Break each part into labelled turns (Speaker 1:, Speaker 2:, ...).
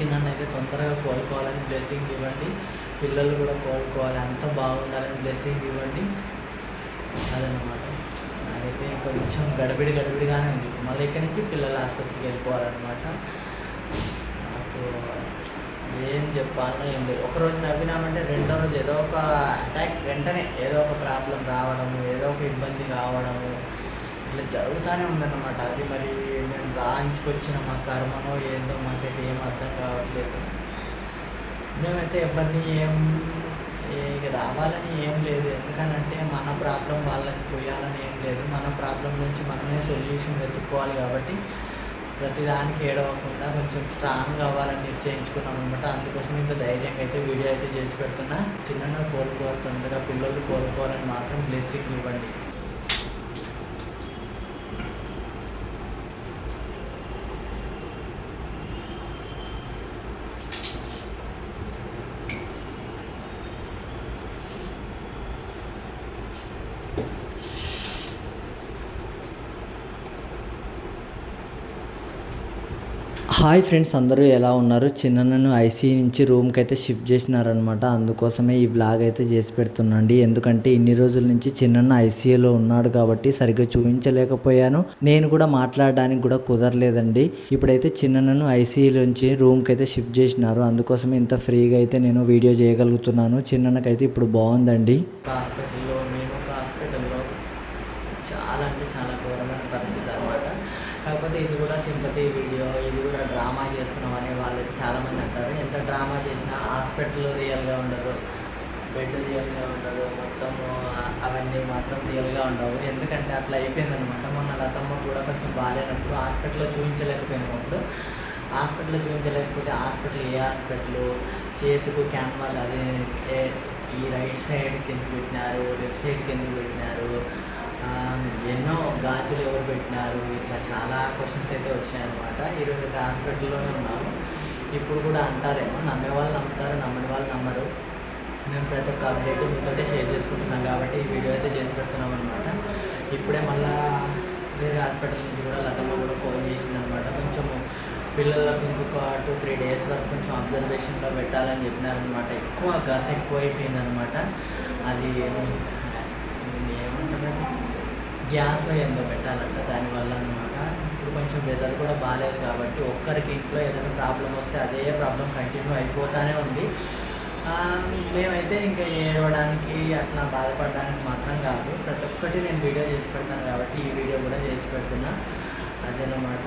Speaker 1: చిన్న అయితే తొందరగా కోలుకోవాలని బ్లెస్సింగ్ ఇవ్వండి. పిల్లలు కూడా కోలుకోవాలి. అంత బాగుండాలని బ్లెస్సింగ్ ఇవ్వండి. అదనమాట నాకైతే కొంచెం గడబిడి గడబిడిగానే ఉంది. మళ్ళీ ఇక్కడి నుంచి పిల్లల ఆసుపత్రికి వెళ్ళిపోవాలన్నమాట. నాకు ఏం చెప్పాలో ఏం లేదు. ఒకరోజు నవ్వినామంటే రెండో రోజు ఏదో ఒక అటాక్ వెంటనే ఏదో ఒక ప్రాబ్లం రావడము ఏదో ఒక ఇబ్బంది రావడము ఇట్లా జరుగుతూనే ఉందన్నమాట. అది మరి మేము రాయించుకొచ్చిన మా కర్మనో ఏందో మాకైతే ఏం అర్థం కావట్లేదు. మేమైతే ఎవరిని ఏం రావాలని ఏం లేదు. ఎందుకనంటే మన ప్రాబ్లం వాళ్ళకి పోయాలని ఏం లేదు. మన ప్రాబ్లం నుంచి మనమే సొల్యూషన్ వెతుక్కోవాలి కాబట్టి ప్రతిదానికి ఏడవకుండా కొంచెం స్ట్రాంగ్ అవ్వాలని నిశ్చయించుకున్నాం అనమాట అందుకోసం ఇంత ధైర్యంగా అయితే వీడియో అయితే చేసి పెడుతున్నా. చిన్న కోలుకోవాలి తొందరగా పిల్లలు కోలుకోవాలని మాత్రం బ్లెస్సింగ్ ఇవ్వండి. హాయ్ ఫ్రెండ్స్ అందరూ ఎలా ఉన్నారు? చిన్నను ఐసీ నుంచి రూమ్కి అయితే షిఫ్ట్ చేసినారనమాట అందుకోసమే ఈ బ్లాగ్ అయితే చేసి పెడుతున్నాండి. ఎందుకంటే ఇన్ని రోజుల నుంచి చిన్నన్న ఐసీయూలో ఉన్నాడు కాబట్టి సరిగ్గా చూపించలేకపోయాను. నేను కూడా మాట్లాడడానికి కూడా కుదరలేదండి. ఇప్పుడైతే చిన్నను ఐసీయూలోంచి రూమ్కి అయితే షిఫ్ట్ చేసినారు. అందుకోసమే ఇంత ఫ్రీగా అయితే నేను వీడియో చేయగలుగుతున్నాను. చిన్ననకైతే ఇప్పుడు బాగుందండి మేము ఒక హాస్పిటల్లో చాలా అంటే చాలా ఘోరమైన పరిస్థితి అనమాట కాకపోతే ఇది కూడా సింపతి వీడియో ఇది కూడా డ్రామా చేస్తున్నాం అనే వాళ్ళకి చాలామంది అంటారు ఎంత డ్రామా చేసినా హాస్పిటల్ రియల్గా ఉండదు. బెడ్ రియల్గా ఉండదు. మొత్తం అవన్నీ మాత్రం రియల్గా ఉండవు. ఎందుకంటే అట్లా అయిపోయింది అనమాట మొన్న లతమ్మ కూడా కొంచెం బాగాలేనప్పుడు హాస్పిటల్లో చూపించలేకపోయినప్పుడు హాస్పిటల్లో చూపించలేకపోతే హాస్పిటల్ ఏ హాస్పిటల్? చేతికి క్యాన్వాల్ అది ఈ రైట్ సైడ్ కింద పెట్టినారు లెఫ్ట్ సైడ్ కింద పెట్టినారు. ఎన్నో గాజులు ఎవరు పెట్టినారు? ఇట్లా చాలా క్వశ్చన్స్ అయితే వచ్చాయన్నమాట. ఈరోజు అయితే హాస్పిటల్లోనే ఉన్నాము ఇప్పుడు కూడా అంటారేమో నమ్మే వాళ్ళు నమ్ముతారు నమ్మని వాళ్ళు నమ్మరు. మేము ప్రతి ఒక్క అప్డేట్ మీతోటే షేర్ చేసుకుంటున్నాం కాబట్టి ఈ వీడియో అయితే చేసి పెడుతున్నాం అనమాట ఇప్పుడే మళ్ళా వేరే హాస్పిటల్ నుంచి కూడా లతమ్మ కూడా ఫోన్ చేసింది అనమాట కొంచెము పిల్లలకు ఇంకొక టూ త్రీ డేస్ వరకు కొంచెం అబ్జర్వేషన్లో పెట్టాలని చెప్పినారనమాట ఎక్కువ గస ఎక్కువ అయిపోయిందనమాట అది ఏమంటారు గ్యాస్ ఏందో పెట్టాలంట దానివల్ల అనమాట ఇప్పుడు కొంచెం వెదర్ కూడా బాగాలేదు కాబట్టి ఒక్కరికి ఇంట్లో ఏదైనా ప్రాబ్లం వస్తే అదే ప్రాబ్లం కంటిన్యూ అయిపోతూనే ఉంది. మేమైతే ఇంకా ఏడవడానికి అట్లా బాధపడడానికి మాత్రం కాదు. ప్రతి ఒక్కటి నేను వీడియో చేసి పెడతాను కాబట్టి ఈ వీడియో కూడా చేసి పెడుతున్నా. అదనమాట.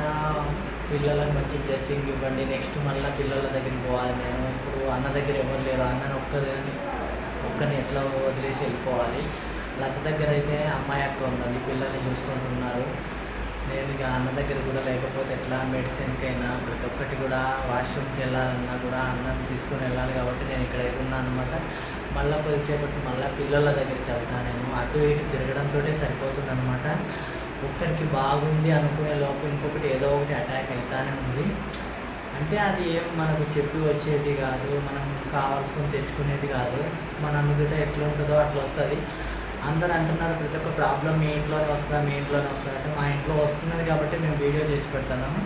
Speaker 1: పిల్లలకు మంచి బ్లెస్సింగ్ ఇవ్వండి. నెక్స్ట్ మళ్ళీ పిల్లల దగ్గరికి పోవాలి నేను ఇప్పుడు అన్న దగ్గర ఎవరు లేరు. అన్నని ఒక్కదని ఒక్కరిని ఎట్లా వదిలేసి వెళ్ళిపోవాలి? లత దగ్గర అయితే అమ్మాయి అక్క ఉన్నది పిల్లల్ని చూసుకుంటున్నారు నేను ఇక అన్న దగ్గర కూడా లేకపోతే ఎట్లా మెడిసిన్కైనా ప్రతి ఒక్కటి కూడా వాష్రూమ్కి వెళ్ళాలన్నా కూడా అన్నం తీసుకొని వెళ్ళాలి కాబట్టి నేను ఇక్కడ అయితే ఉన్నాను అనమాట మళ్ళీ కొద్దిసేపటి మళ్ళీ పిల్లల దగ్గరికి వెళ్తాను నేను. అటు ఇటు తిరగడంతో సరిపోతుంది అనమాట ఒక్కరికి బాగుంది అనుకునే లోపు ఇంకొకటి ఏదో ఒకటి అటాక్ అవుతానే ఉంది. అంటే అది ఏం మనకు చెప్పి వచ్చేది కాదు మనం కావాల్సుకొని తెచ్చుకునేది కాదు. మన అనుకుంటే ఎట్లా ఉంటుందో అట్లా వస్తుంది. అందరు అంటున్నారు ప్రతి ఒక్క ప్రాబ్లం మీ ఇంట్లోనే వస్తుందా మీ ఇంట్లోనే వస్తుందా అంటే మా ఇంట్లో వస్తున్నది కాబట్టి మేము వీడియో చేసి పెడుతున్నాము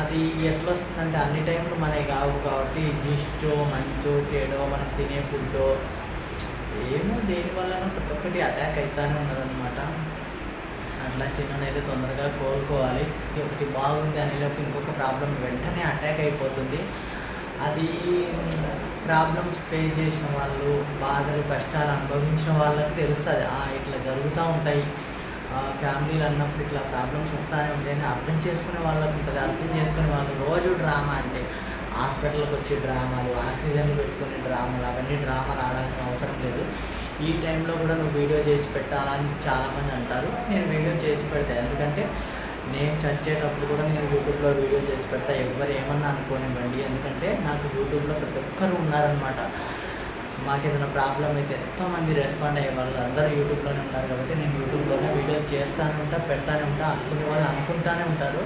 Speaker 1: అది ఎట్లా వస్తుందంటే అన్ని టైంలు మనకి కావు కాబట్టి జిస్టో మంచు చెడు మనం తినే ఫుడ్ ఏమో దేనివల్లనో ప్రతి ఒక్కటి అటాక్ అవుతానే ఉన్నదన్నమాట. అట్లా చిన్ననైతే తొందరగా కోలుకోవాలి. ఒకటి బాగుంది అనేలోపు ఇంకొక ప్రాబ్లం వెంటనే అటాక్ అయిపోతుంది. అది ప్రాబ్లమ్స్ ఫేస్ చేసిన వాళ్ళు బాధలు కష్టాలు అనుభవించిన వాళ్ళకి తెలుస్తుంది. ఇట్లా జరుగుతూ ఉంటాయి. ఫ్యామిలీలు అన్నప్పుడు ఇట్లా ప్రాబ్లమ్స్ వస్తూనే ఉంటాయని అర్థం చేసుకునే వాళ్ళకి ఉంటుంది. అర్థం చేసుకునే వాళ్ళు రోజు డ్రామా అంటే హాస్పిటల్కి వచ్చే డ్రామాలు ఆక్సిజన్లు పెట్టుకునే డ్రామాలు అవన్నీ డ్రామాలు ఆడాల్సిన అవసరం లేదు. ఈ టైంలో కూడా నువ్వు వీడియో చేసి పెట్టాలని చాలామంది అంటారు. నేను వీడియో చేసి పెడతాను ఎందుకంటే నేను చచ్చేటప్పుడు కూడా నేను యూట్యూబ్లో వీడియో చేసి పెడతా. ఎవరు ఏమన్నా అనుకోనివ్వండి. ఎందుకంటే నాకు యూట్యూబ్లో ప్రతి ఒక్కరు ఉన్నారనమాట మాకు ఏదైనా ప్రాబ్లం అయితే ఎంతోమంది రెస్పాండ్ అయ్యే వాళ్ళు అందరూ యూట్యూబ్లోనే ఉన్నారు కాబట్టి నేను యూట్యూబ్లోనే వీడియోలు చేస్తానే ఉంటా పెడతానే ఉంటా అనుకునే వాళ్ళు అనుకుంటానే ఉంటారు.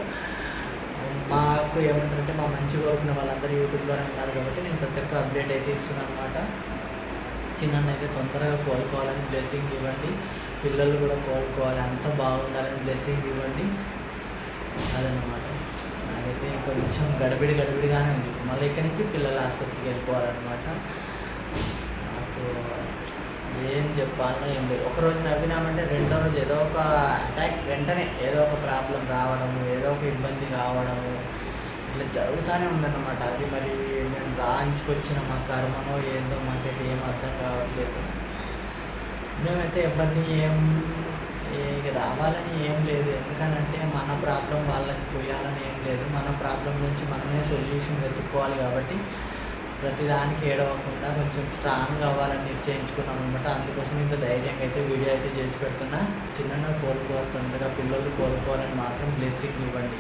Speaker 1: మాకు ఏమంటారంటే మా మంచి కోరుకున్న వాళ్ళందరూ యూట్యూబ్లోనే ఉన్నారు కాబట్టి నేను ప్రతి ఒక్క అప్డేట్ అయితే ఇస్తున్నాను అనమాట చిన్న అయితే తొందరగా కోలుకోవాలని బ్లెస్సింగ్ ఇవ్వండి. పిల్లలు కూడా కోలుకోవాలి. అంత బాగుండాలని బ్లెస్సింగ్ ఇవ్వండి. అదనమాట నాకైతే కొంచెం గడబిడి గడబిడిగానే ఉంది. మళ్ళీ ఇక్కడి నుంచి పిల్లల ఆసుపత్రికి వెళ్ళిపోవాలన్నమాట. నాకు ఏం చెప్పాలో ఏం లేదు. ఒకరోజు నవ్వినామంటే రెండో రోజు ఏదో ఒక అటాక్ వెంటనే ఏదో ఒక ప్రాబ్లం రావడము ఏదో ఒక ఇబ్బంది రావడము ఇట్లా జరుగుతూనే ఉందన్నమాట. అది మరి మేము రాయించుకొచ్చిన మా కర్మనో ఏందో మాకైతే ఏం అర్థం కావట్లేదు. మేమైతే ఎవరిని ఏం రావాలని ఏం లేదు. ఎందుకనంటే మన ప్రాబ్లం వాళ్ళకి పోయాలని ఏం లేదు. మన ప్రాబ్లం నుంచి మనమే సొల్యూషన్ వెతుక్కోవాలి కాబట్టి ప్రతిదానికి ఏడవకుండా కొంచెం స్ట్రాంగ్ అవ్వాలని నిశ్చయించుకున్నాం అనమాట అందుకోసం ఇంత ధైర్యంగా అయితే వీడియో అయితే చేసి పెడుతున్నా. చిన్న కోలుకోవాలి తొందరగా పిల్లలు కోలుకోవాలని మాత్రం బ్లెస్సింగ్ ఇవ్వండి.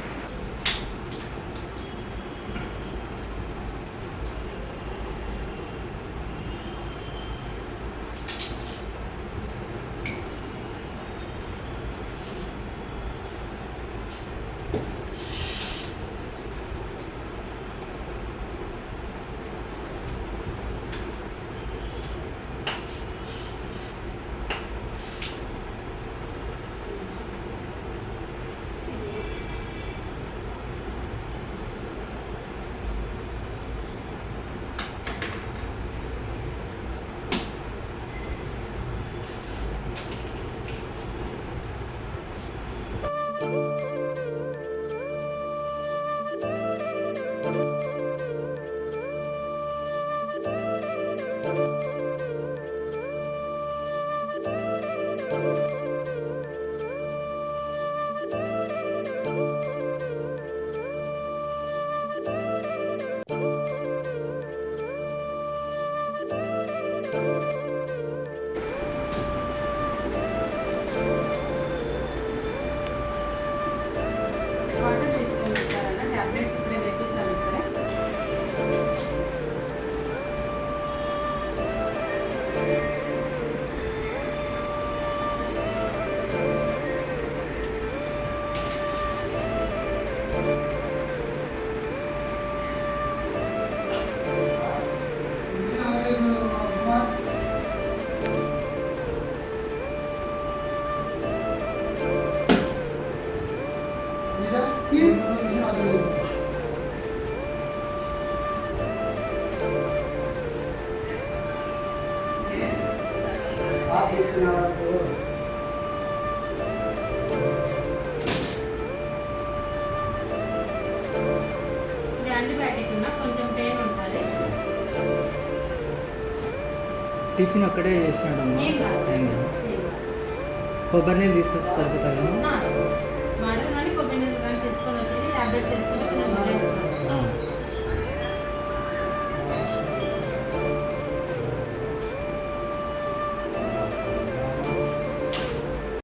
Speaker 2: Thank you.
Speaker 1: టిఫిన్ అక్కడే
Speaker 2: చేసినాడు అమ్మ
Speaker 1: కొబ్బరి నీళ్ళు తీసుకొస్తే సరిపోతుందా